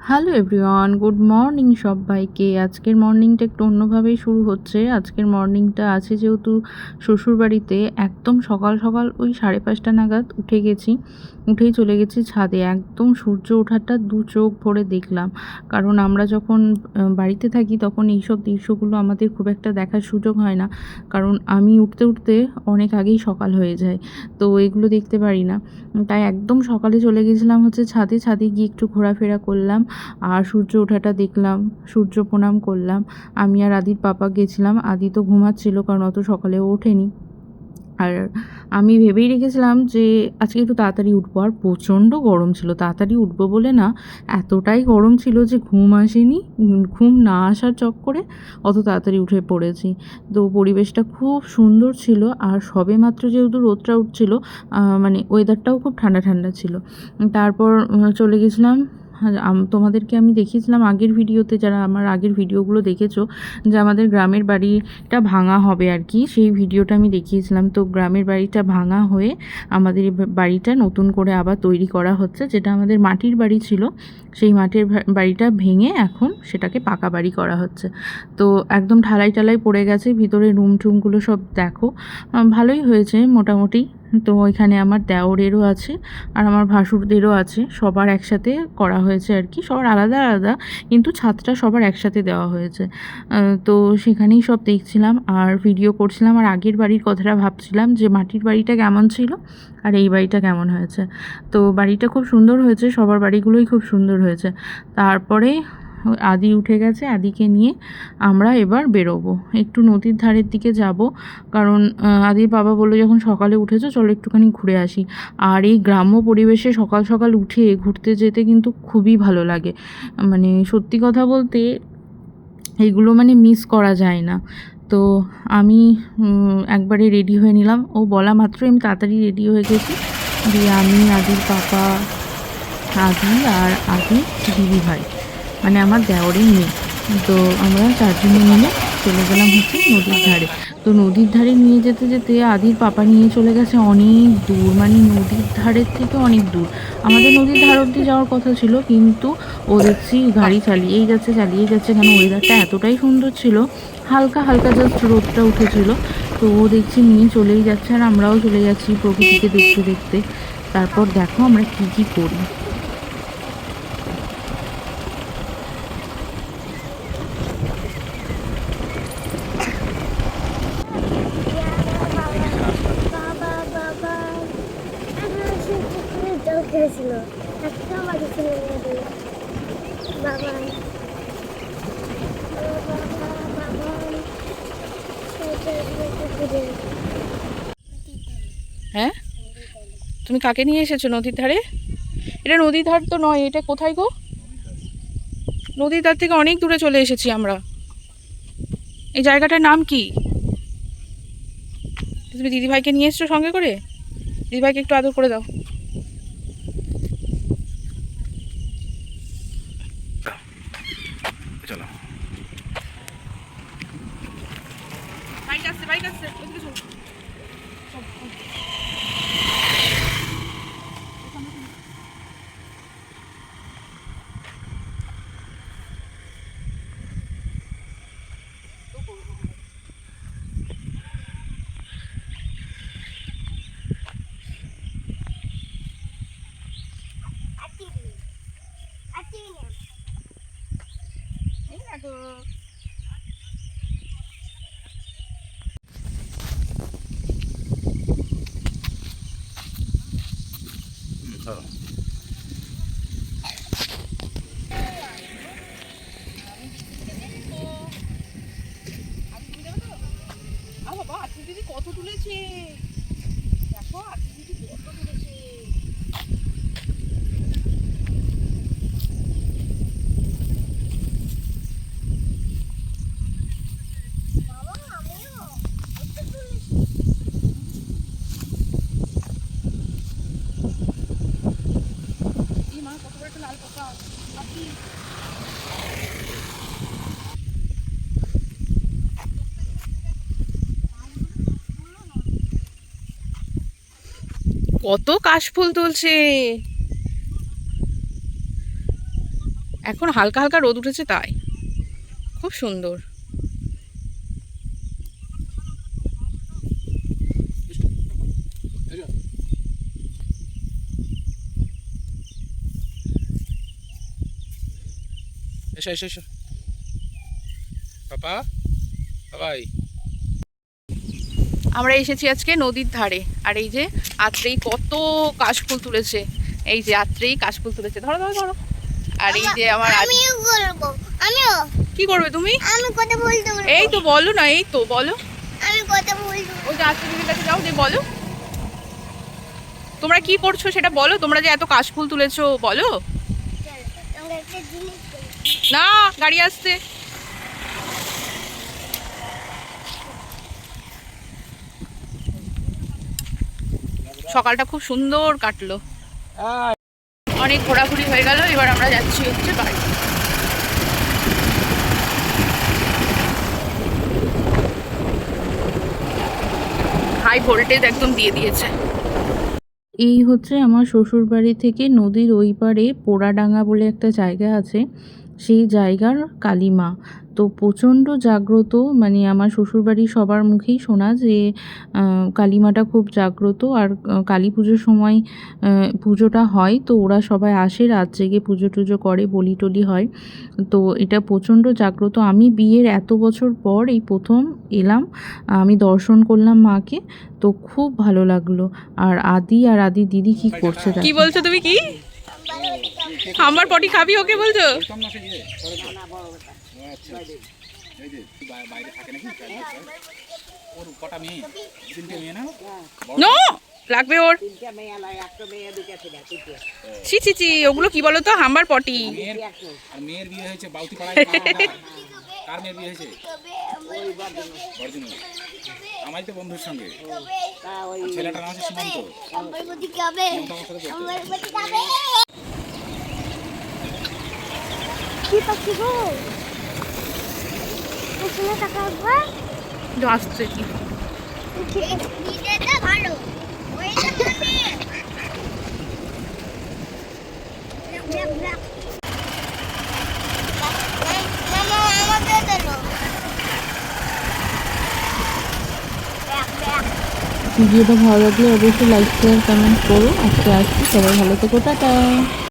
Hello everyone good morning সবাইকে। আজকের মর্নিংটা একটু অন্যভাবেই শুরু হচ্ছে। আজকের মর্নিংটা আছে যেহেতু শ্বশুরবাড়িতে একদম সকাল সকাল ওই সাড়ে পাঁচটা নাগাদ উঠে গেছি। উঠেই চলে গেছি ছাদে। একদম সূর্য ওঠাটা দু চোখ ভরে দেখলাম। কারণ আমরা যখন বাড়িতে থাকি তখন এইসব দৃশ্যগুলো আমাদের খুব একটা দেখার সুযোগ হয় না। কারণ আমি উঠতে উঠতে অনেক আগেই সকাল হয়ে যায়। তো এগুলো দেখতে পারি না। তাই একদম সকালে চলে গেছিলাম হচ্ছে ছাদে। ছাদে গিয়ে একটু ঘোরাফেরা করলাম। আর সূর্য ওঠাটা দেখলাম, সূর্য প্রণাম করলাম। আমি আর আদির পাপা গেছিলাম। আদি তো ঘুমাচ্ছিল কারণ অত সকালে ওঠেনি। আর আমি ভেবেই রেখেছিলাম যে আজকে একটু তাড়াতাড়ি উঠবো। আর প্রচণ্ড গরম ছিল। তাড়াতাড়ি উঠবো বলে না, এতটাই গরম ছিল যে ঘুম আসেনি, ঘুম না আসার চক্করে অত তাড়াতাড়ি উঠে পড়েছি। তো পরিবেশটা খুব সুন্দর ছিল। আর সবে মাত্র যেহেতু রোদটা উঠছিল মানে ওয়েদারটাও খুব ঠান্ডা ঠান্ডা ছিল। তারপর চলে গেছিলাম তোমাদেরকে আমি দেখিয়েছিলাম আগের ভিডিওতে যারা আমার আগের ভিডিওগুলো দেখেছ, যে আমাদের গ্রামের বাড়িটা ভাঙা হবে আর কি, সেই ভিডিওটা আমি দেখিয়েছিলাম। তো গ্রামের বাড়িটা ভাঙা হয়ে আমাদের বাড়িটা নতুন করে আবার তৈরি করা হচ্ছে, যেটা আমাদের মাটির বাড়ি ছিল। সেই মাটির বাড়িটা ভেঙে এখন সেটাকে পাকা বাড়ি করা হচ্ছে। তো একদম ঢালাই টালাই পড়ে গেছে, ভিতরে রুম টুমগুলো সব দেখো। ভালোই হয়েছে মোটামুটি। তো ওইখানে আমার দেওরেরও আছে আর আমার ভাসুরদেরও আছে। সবার একসাথে করা হয়েছে আর কি। সবার আলাদা আলাদা, কিন্তু ছাদটা সবার একসাথে দেওয়া হয়েছে। তো সেখানেই সব দেখছিলাম আর ভিডিও করছিলাম। আর আগের বাড়ির কথাটা ভাবছিলাম যে মাটির বাড়িটা কেমন ছিল আর এই বাড়িটা কেমন হয়েছে। তো বাড়িটা খুব সুন্দর হয়েছে, সবার বাড়িগুলোই খুব সুন্দর হয়েছে। তারপরে আদি উঠে গেছে, আদিকে নিয়ে আমরা এবার বেরোবো। একটু নদীর ধারের দিকে যাব, কারণ আদির বাবা বলল, যখন সকালে উঠেছো, চলো একটুখানি ঘুরে আসি। আর এই গ্রাম্য পরিবেশে সকাল সকাল উঠে ঘুরতে যেতে কিন্তু খুবই ভালো লাগে। মানে সত্যি কথা বলতে, এগুলো মানে মিস করা যায় না। তো আমি একবারে রেডি হয়ে নিলাম। ও বলা মাত্রই আমি তাড়াতাড়ি রেডি হয়ে গেছি। দিয়ে আমি, আদির পাপা আদি আর আদি দিদি ভাই মানে আমার দেওরের মেয়ে। তো আমরা চারজনে মিলে চলে গেলাম হচ্ছে নদীর ধারে। তো নদীর ধারে নিয়ে যেতে যেতে আদির পাপা নিয়ে চলে গেছে অনেক দূর মানে নদীর ধারের থেকে অনেক দূর। আমাদের নদীর ধার অব্দি যাওয়ার কথা ছিল, কিন্তু ও দেখছি গাড়ি চালিয়েই যাচ্ছে চালিয়ে যাচ্ছে, কেন ওয়েদারটা এতটাই সুন্দর ছিল। হালকা হালকা জাস্ট রোদটা উঠেছিল। তো ও দেখছি নিয়ে চলেই যাচ্ছে আর আমরাও চলে যাচ্ছি প্রকৃতিকে দেখতে দেখতে। তারপর দেখো আমরা কি কি করি। পুকুরে জল খেয়েছিল একটা বাড়ি বাবা হ্যাঁ? তুমি কাকে নিয়ে এসেছ নদীর ধারে? এটা নদীর ধার তো নয়, এটা কোথায় গো? নদীর ধার থেকে অনেক দূরে চলে এসেছি আমরা। এই জায়গাটার নাম কি? তুমি দিদিভাইকে নিয়ে এসছো সঙ্গে করে? দিদিভাইকে একটু আদর করে দাও চলো বাইক আসছে বাইক আসছে চলো আ বাবা আজকে দিদি কত তুলেছে? দেখো আজকে দিদি কত তুলেছে? কত কাশফুল তুলছে। এখন হালকা হালকা রোদ উঠেছে তাই। খুব সুন্দর। এসো এসো এসো। পাপা বাবাই। আমরা এসেছি আজকে নদীর ধারে। আর এই যে আত্রেই কত কাশফুল তুলেছে। এই যে আত্রেই কাশফুল তুলেছে। ধরো ধরো ধরো। আর এই যে আমার আমিও কি করবে তুমি? আমি কথা বলতে এই তো বলো না এই তো বলো। আমি কথা বলব। ওই যে আত্রে কাছে যাও দিয়ে বলো। তোমরা কি করছ সেটা বলো। তোমরা যে এত কাশফুল তুলেছো বলো। না গাড়ি আসছে। সকালটা খুব সুন্দর কাটলো। অনেক ঘোরাঘুরি হয়ে গেল, এবার আমরা যাচ্ছি হচ্ছে বাড়ি। হাই ভোল্টেজ একদম দিয়ে দিয়েছে। এই হচ্ছে আমার শ্বশুর বাড়ি থেকে নদীর ওই পারে পোড়াডাঙ্গা বলে একটা জায়গা আছে। সেই জায়গার কালিমা। তো প্রচণ্ড জাগ্রত মানে আমার শ্বশুরবাড়ির সবার মুখেই শোনা যে কালিমাটা খুব জাগ্রত। আর কালী পুজোর সময় পুজোটা হয় তো ওরা সবাই আসে রাত জেগে পুজো টুজো করে বলি টলি হয়। তো এটা প্রচণ্ড জাগ্রত। আমি বিয়ের এত বছর পর এই প্রথম এলাম আমি দর্শন করলাম মাকে তো খুব ভালো লাগল। আর আদি আর আদি দিদি কি করছে কি বলছো তুমি কি? আমার পটি খাবি ওকে বলছো? লাগবে ওর। ছি ছি ছি, ওগুলো কি বলো তো হাম্বার পটি মেয়ের বিয়ে হয়েছে মেয়ের বিয়ে হয়েছে তো বন্ধুর সঙ্গে ছেলেটার আমার প্রতি খাবে সীমান্ত আমার সাথে পড়তো। আমার প্রতি খাবে কি পাখি গো? এখানে টাকা একবার আসছে কি? দিদিটা ভালো মানে। ভিডিওটা ভালো লাগলে অবশ্যই লাইক শেয়ার কমেন্ট করো। আজকে আসছি সবাই ভালো থেকো টাটা।